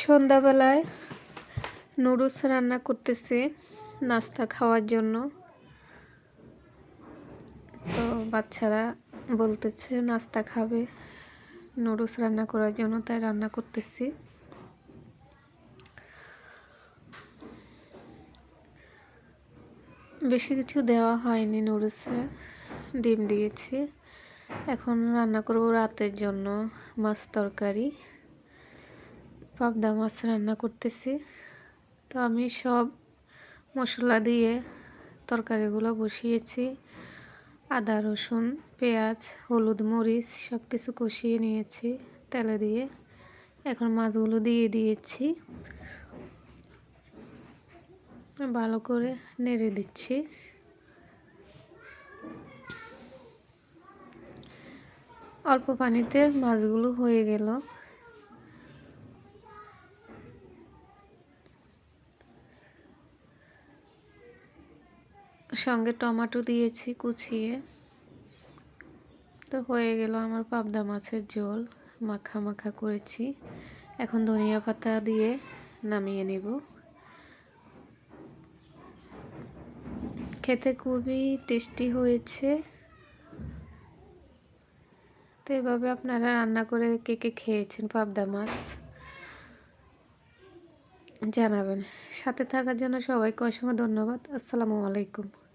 সন্ধ্যাবেলায় নুডলস রান্না করতেছি, নাস্তা খাওয়ার জন্য। তো বাচ্চারা বলতেছে, নাস্তা খাবে, নুডলস রান্না করার জন্য। তাই রান্না করতেছি। বেশি কিছু দেওয়া হয়নি নুডলসে। ডিম দিয়েছি। এখন রান্না করব রাতের জন্য মাছ তরকারি। পাবদা মাছ রান্না করতেছি। তো আমি সব মশলা দিয়ে তরকারিগুলো বসিয়েছি। আদা, রসুন, পেঁয়াজ, হলুদ, মরিচ সব কিছু কষিয়ে নিয়েছি তেলে দিয়ে। এখন মাছগুলো দিয়ে দিয়েছি। ভালো করে নেড়ে দিচ্ছি। অল্প পানিতে মাছগুলো হয়ে গেল। সঙ্গে টমেটো দিয়েছি কুচিয়ে। তো হয়ে গেল আমার পাবদা মাছের ঝোল। মাখা মাখা করেছি। এখন ধনিয়া পাতা দিয়ে নামিয়ে নেব। খেতে খুবই টেস্টি হয়েছে। তো এভাবে আপনারা রান্না করে কে কে খেয়েছেন পাবদা মাছ? জানাবেন। সাথে থাকার জন্য সবাইকে অসংখ্য ধন্যবাদ। আসসালামু আলাইকুম।